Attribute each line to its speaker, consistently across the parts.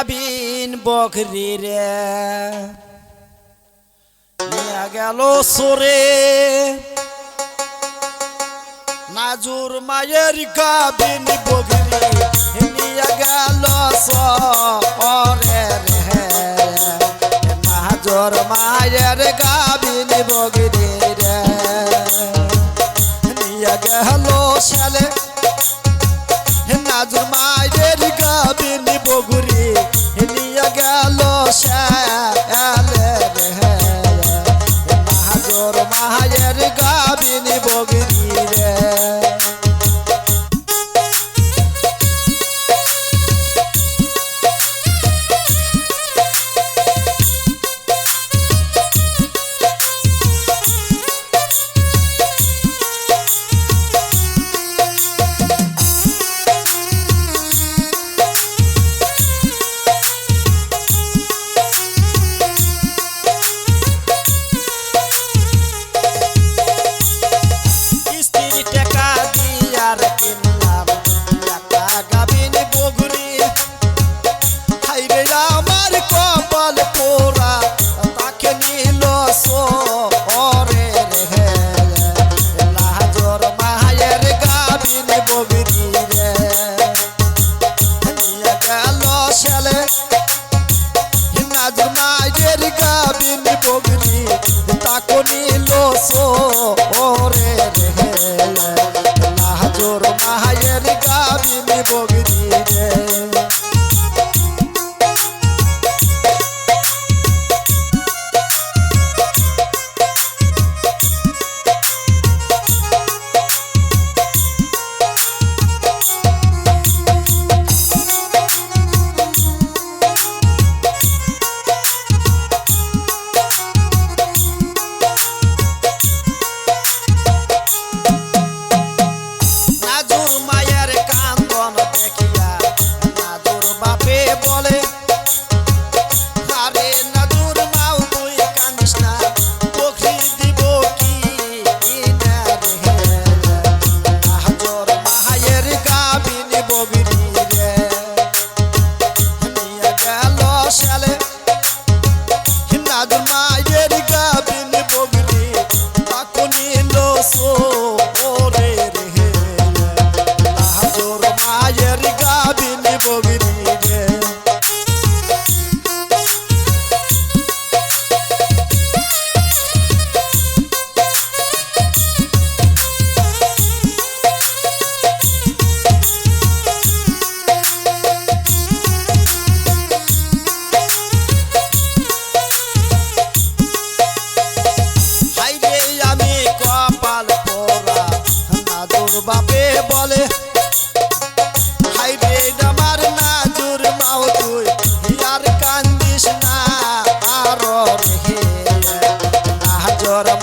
Speaker 1: গাবিন বকরি রে। নিয়া গেল সরে। নাজুর মায়ের গাবিন বকরি, নিয়া গেল সরে নাজুর মায়ের গাবিন বকরি রে। নিয়া গেল শালে। নাজুর মা বলে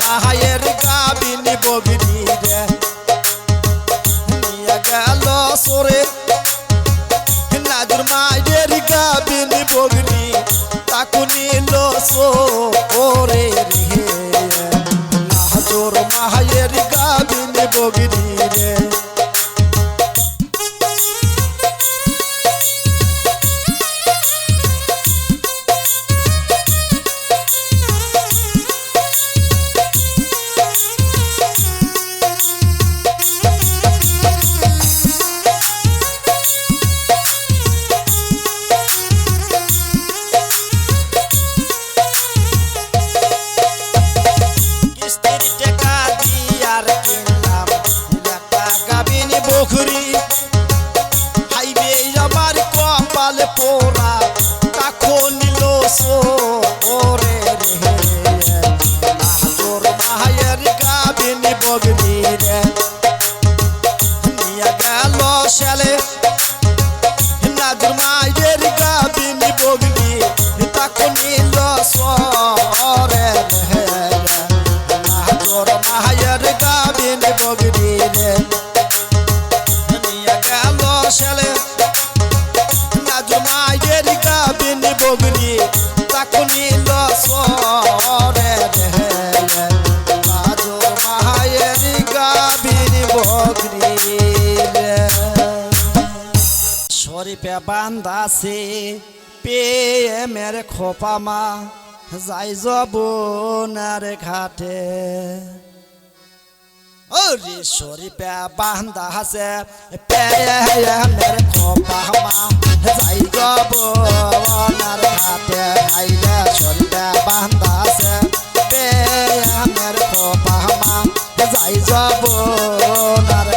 Speaker 1: মাহায়ের গাবিনী বগিনী রে। নিয়ে গেল সরে, নাজুর মায়ের গাবিনী বগিনী, তাকু নিল সরে রে নাজুর মাহায়ের গাবিনী বগিনী রে। পেয়ে প্রেমের খোপামা যাই জবনার ঘাটে। ওরে পে বান্দা হাসে প্রেমের খোপামা যাই জবনার ঘাটে। আইলে শরীপে বান্দা হাসে প্রেমের খোপামা যাই জবনার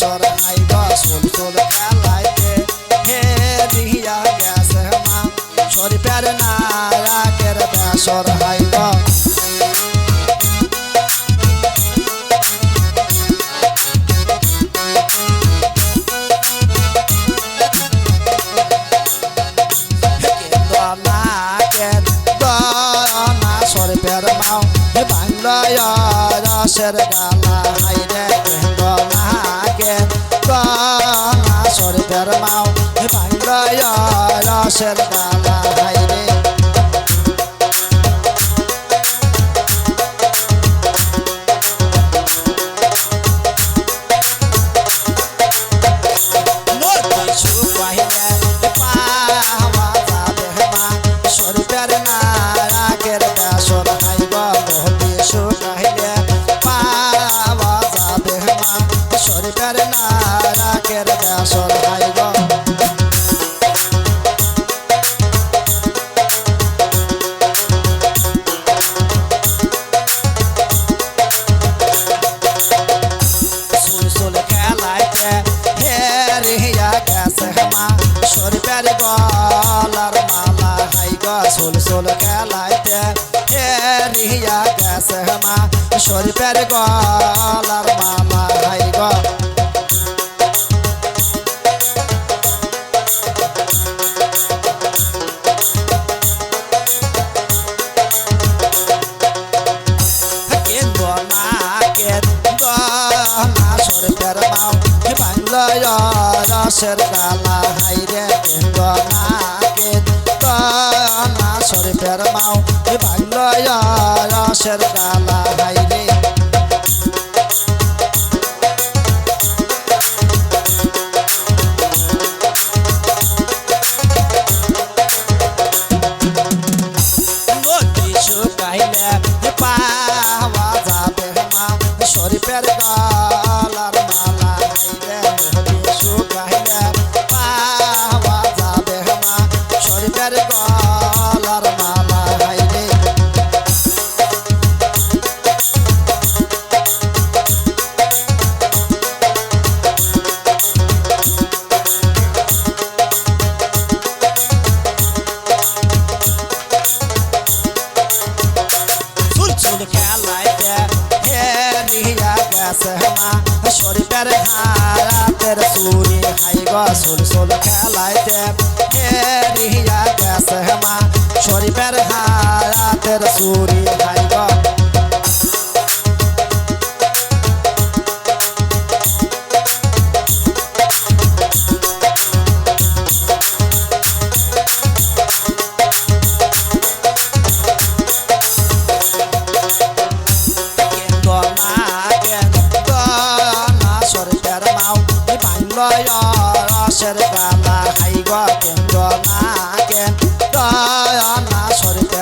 Speaker 1: সরাই বা সোল সোল খেলাইতে হে দিয়া গেছে মা শরীফের নায়কের বেসর হাইবা shut it down. Sherpa বাসের তালা হাইরে কেন্দনাকে তনা সরফের মাও ভাগ্য রসের তালা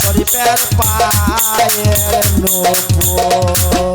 Speaker 1: শরীফের পায়ের নূপুর।